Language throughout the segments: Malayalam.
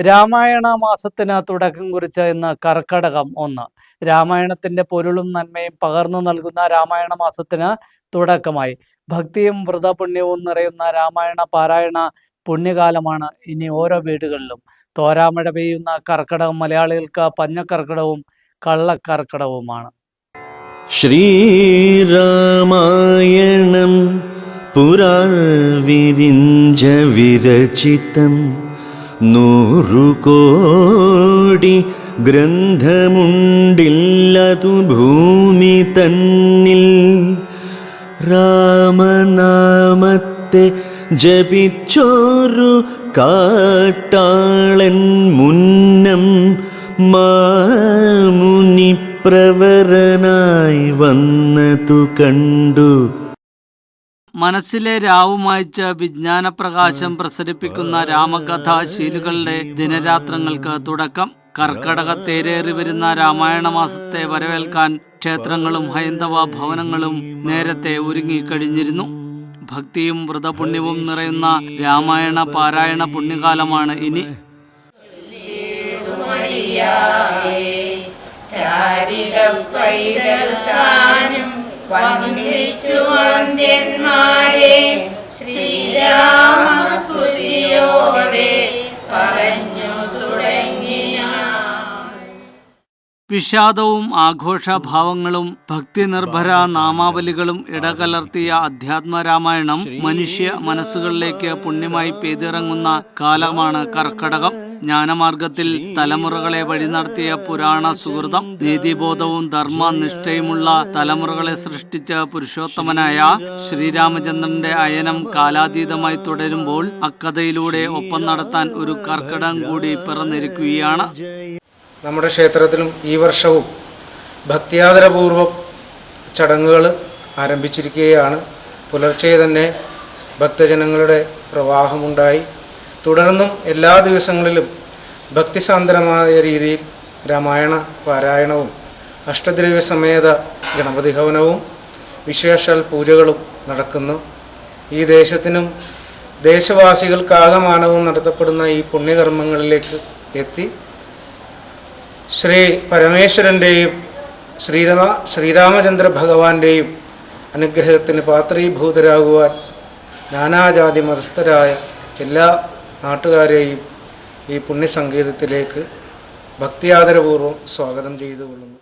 രാമായണ മാസത്തിന് തുടക്കം കുറിച്ച ഇന്ന് കർക്കടകം ഒന്ന്. രാമായണത്തിന്റെ പൊരുളും നന്മയും പകർന്നു നൽകുന്ന രാമായണ മാസത്തിന് തുടക്കമായി. ഭക്തിയും വ്രതപുണ്യവും നിറയുന്ന രാമായണ പാരായണ പുണ്യകാലമാണ് ഇനി ഓരോ വീടുകളിലും. തോരാമഴ പെയ്യുന്ന കർക്കടകം മലയാളികൾക്ക് പഞ്ഞക്കർക്കടവും കള്ളക്കർക്കടവുമാണ്. ശ്രീരാമായണം പുരാവിരിഞ്ച വിരചിതം നൂറുകോടി ഗ്രന്ഥമുണ്ടില്ലതു ഭൂമി തന്നിൽ. രാമനാമത്തെ ജപിച്ചോരു കാട്ടാളൻ മുന്നം മാമുനി പ്രവരനായി വന്നതു കണ്ടു. മനസ്സിലെ രാവുമായിച്ച മായ്ച്ച് വിജ്ഞാനപ്രകാശം പ്രസരിപ്പിക്കുന്ന രാമകഥാശീലുകളുടെ ദിനരാത്രങ്ങൾക്ക് തുടക്കം. കർക്കടക തേരേറി വരുന്ന രാമായണ മാസത്തെ വരവേൽക്കാൻ ക്ഷേത്രങ്ങളും ഹൈന്ദവ ഭവനങ്ങളും നേരത്തെ ഒരുങ്ങിക്കഴിഞ്ഞിരുന്നു ഭക്തിയും വ്രതപുണ്യവും നിറയുന്ന രാമായണ പാരായണ പുണ്യകാലമാണ് ഇനി. ശാരിക പൈതൽക്കാനും വന്ദിച്ചു അന്ത്യന്മാരെ ശ്രീരാമസ്തുതിയോടെ. വിഷാദവും ആഘോഷഭാവങ്ങളും ഭക്തിനിർഭര നാമാവലികളും ഇടകലർത്തിയ അധ്യാത്മ രാമായണം മനുഷ്യ മനസ്സുകളിലേക്ക് പുണ്യമായി പെയ്തിറങ്ങുന്ന കാലമാണ് കർക്കടകം. ജ്ഞാനമാർഗത്തിൽ തലമുറകളെ വഴി നടത്തിയ പുരാണ സുഹൃതം നീതിബോധവും ധർമ്മനിഷ്ഠയുമുള്ള തലമുറകളെ സൃഷ്ടിച്ച പുരുഷോത്തമനായ ശ്രീരാമചന്ദ്രന്റെ അയനം കാലാതീതമായി തുടരുമ്പോൾ അക്കഥയിലൂടെ ഒപ്പം നടത്താൻ ഒരു കർക്കടകം കൂടി പിറന്നിരിക്കുകയാണ്. നമ്മുടെ ക്ഷേത്രത്തിലും ഈ വർഷവും ഭക്തിയാദരപൂർവം ചടങ്ങുകൾ ആരംഭിച്ചിരിക്കുകയാണ്. പുലർച്ചെ തന്നെ ഭക്തജനങ്ങളുടെ പ്രവാഹമുണ്ടായി. തുടർന്നും എല്ലാ ദിവസങ്ങളിലും ഭക്തിസാന്ദ്രമായ രീതിയിൽ രാമായണ പാരായണവും അഷ്ടദ്രവ്യ സമേത ഗണപതി ഹവനവും വിശേഷാൽ പൂജകളും നടക്കുന്നു. ഈ ദേശത്തിനും ദേശവാസികൾക്കാകമാനവും നടത്തപ്പെടുന്ന ഈ പുണ്യകർമ്മങ്ങളിലേക്ക് എത്തി. ശ്രീ പരമേശ്വരന്റെയും ശ്രീരാമ ശ്രീരാമചന്ദ്ര ഭഗവാന്റെയും അനുഗ്രഹത്തിന് പാത്രീഭൂതരാകുവാൻ നാനാജാതി മതസ്ഥരായ എല്ലാ നാട്ടുകാരെയും ഈ പുണ്യസങ്കേതത്തിലേക്ക് ഭക്തിയാദരപൂർവം സ്വാഗതം ചെയ്തു കൊള്ളുന്നു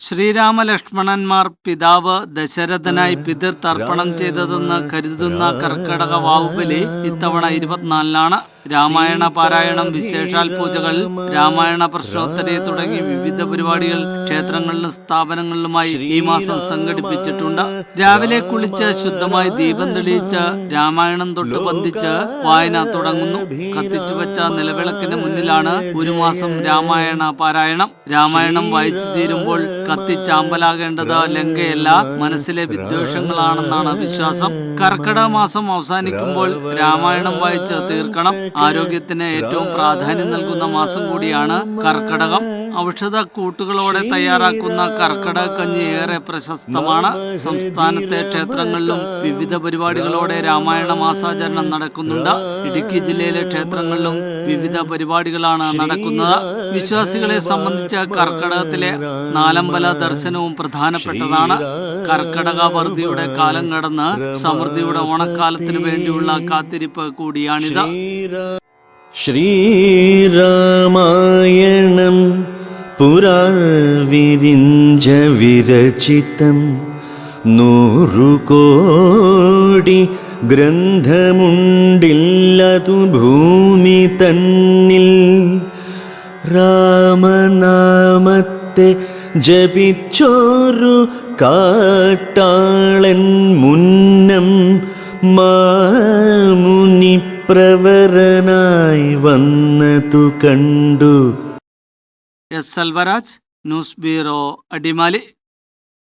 ശ്രീരാമ ലക്ഷ്മണന്മാർ പിതാവ് ദശരഥനായി പിതൃ തർപ്പണം ചെയ്തതെന്ന് കരുതുന്ന കർക്കടക വാവുബലി ഇത്തവണ ഇരുപത്തിനാലിനാണ് രാമായണ പാരായണം വിശേഷാൽ പൂജകൾ രാമായണ പ്രശ്നോത്തരെ തുടങ്ങി വിവിധ പരിപാടികൾ ക്ഷേത്രങ്ങളിലും സ്ഥാപനങ്ങളിലുമായി ഈ മാസം സംഘടിപ്പിച്ചിട്ടുണ്ട്. രാവിലെ കുളിച്ച് ശുദ്ധമായി ദീപം തെളിയിച്ച് രാമായണം തൊട്ട് ബന്ധിച്ച് വായന തുടങ്ങുന്നു. കത്തിച്ചു വെച്ച നിലവിളക്കിന് മുന്നിലാണ് ഒരു മാസം രാമായണ പാരായണം. രാമായണം വായിച്ചു തീരുമ്പോൾ കത്തിച്ചാമ്പലാകേണ്ടത് ലങ്കയല്ല മനസ്സിലെ വിദ്വേഷങ്ങളാണെന്നാണ് വിശ്വാസം. കർക്കിടക മാസം അവസാനിക്കുമ്പോൾ രാമായണം വായിച്ച് തീർക്കണം. ആരോഗ്യത്തിന് ഏറ്റവും പ്രാധാന്യം നൽകുന്ന മാസം കൂടിയാണ് കർക്കടകം. ഔഷധ കൂട്ടുകളോടെ തയ്യാറാക്കുന്ന കർക്കിടക കഞ്ഞി ഏറെ പ്രശസ്തമാണ്. സംസ്ഥാനത്തെ ക്ഷേത്രങ്ങളിലും വിവിധ പരിപാടികളോടെ രാമായണ മാസാചരണം നടക്കുന്നുണ്ട്. ഇടുക്കി ജില്ലയിലെ ക്ഷേത്രങ്ങളിലും വിവിധ പരിപാടികളാണ് നടക്കുന്നത്. വിശ്വാസികളെ സംബന്ധിച്ച് കർക്കടകത്തിലെ നാലമ്പല ദർശനവും പ്രധാനപ്പെട്ടതാണ്. കർക്കടക വറുതിയുടെ കാലം കടന്ന് സമൃദ്ധിയുടെ ഓണക്കാലത്തിന് വേണ്ടിയുള്ള കാത്തിരിപ്പ് കൂടിയാണിത്. ശ്രീരാമായണം. പുരാ വിരിഞ്ച വിരചിതം നൂറുകോടി ഗ്രന്ഥമുണ്ടില്ലതു ഭൂമി തന്നിൽ രാമനാമത്തെ ജപിച്ചോരു കാട്ടാളൻ മുന്നം മാമുനി പ്രവരനായി വന്നതു കണ്ടു. S Selvaraj news bureau Adimali.